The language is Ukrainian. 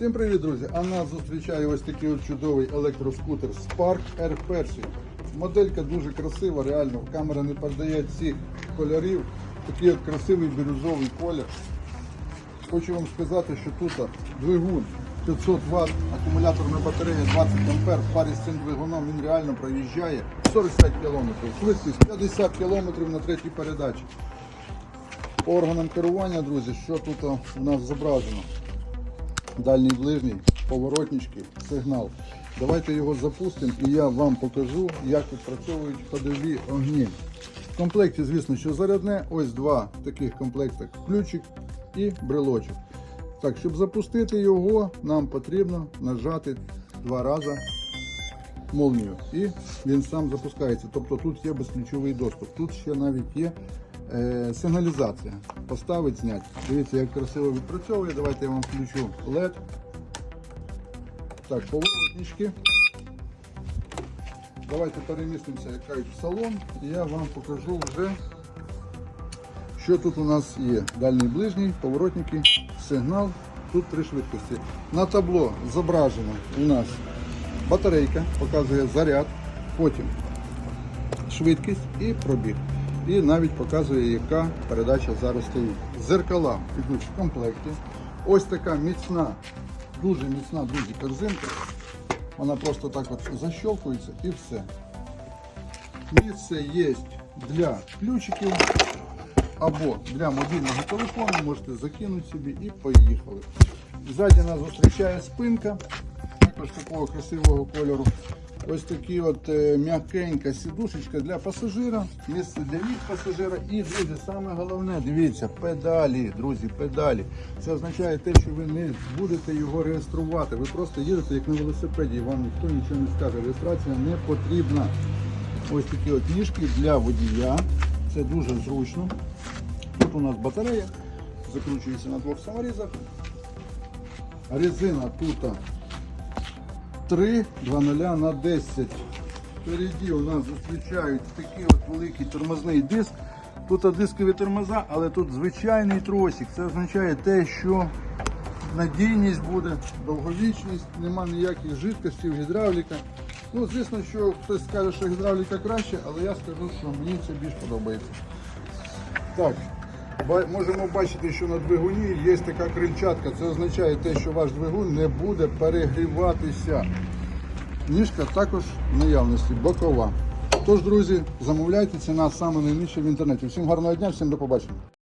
Всім привіт, друзі! А нас зустрічає ось такий от чудовий електроскутер Spark R1. Моделька дуже красива, реально. Камера не передає цих кольорів. Такий от красивий бірюзовий колір. Хочу вам сказати, що тут двигун 500 Вт, акумуляторна батарея 20 А. В парі з цим двигуном він реально проїжджає 45 км. Швидкість 50 км на третій передачі. По органам керування, друзі, що тут у нас зображено? Дальній ближній, поворотнички, сигнал. Давайте його запустимо і я вам покажу, як відпрацьовують ходові огні. В комплекті, звісно, що зарядне, ось два таких комплектах ключик і брелочок. Так, щоб запустити його, нам потрібно нажати два рази молнію. І він сам запускається. Тобто тут є безключовий доступ. Тут ще навіть є е, сигналізація. Поставить, знять. Дивіться, як красиво відпрацьовує. Давайте я вам включу LED. Так, поворотнички. Давайте перемістимося як кажуть, в салон я вам покажу вже, що тут у нас є. Дальній ближній, поворотники, сигнал. Тут три швидкості. На табло зображено у нас батарейка, показує заряд, потім швидкість і пробіг. І навіть показує, яка передача зараз стоїть. Зеркала йдуть в комплекті. Ось така міцна, дуже міцна, друзі, корзинка. Вона просто так от защелкується і все. Місце є для ключиків або для мобільного телефону. Можете закинути собі і поїхали. Ззаді нас зустрічає спинка, також такого красивого кольору. Ось такі от е, м'якенька сідушечка для пасажира, місце для їх пасажира. І, друзі, саме головне, дивіться, педалі, друзі, педалі. Це означає те, що ви не будете його реєструвати. Ви просто їдете як на велосипеді, і вам ніхто нічого не скаже. Реєстрація не потрібна. Ось такі от ніжки для водія. Це дуже зручно. Тут у нас батарея, закручується на двох саморізах. Резина тут 3 2.0 на 10. Впереді у нас зустрічають такий от великий тормозний диск. Тут дискові тормоза, але тут звичайний тросик. Це означає те, що надійність буде, довговічність, нема ніяких жидкостей, гідравліка. Ну, звісно, що хтось скаже, що гідравліка краще, але я скажу, що мені це більш подобається. Так, можемо бачити, що на двигуні є така крильчатка. Це означає те, що ваш двигун не буде перегріватися. Ніжка також в наявності, бокова. Тож, друзі, замовляйте, ціна саме найнижча в інтернеті. Всім гарного дня, всім до побачення.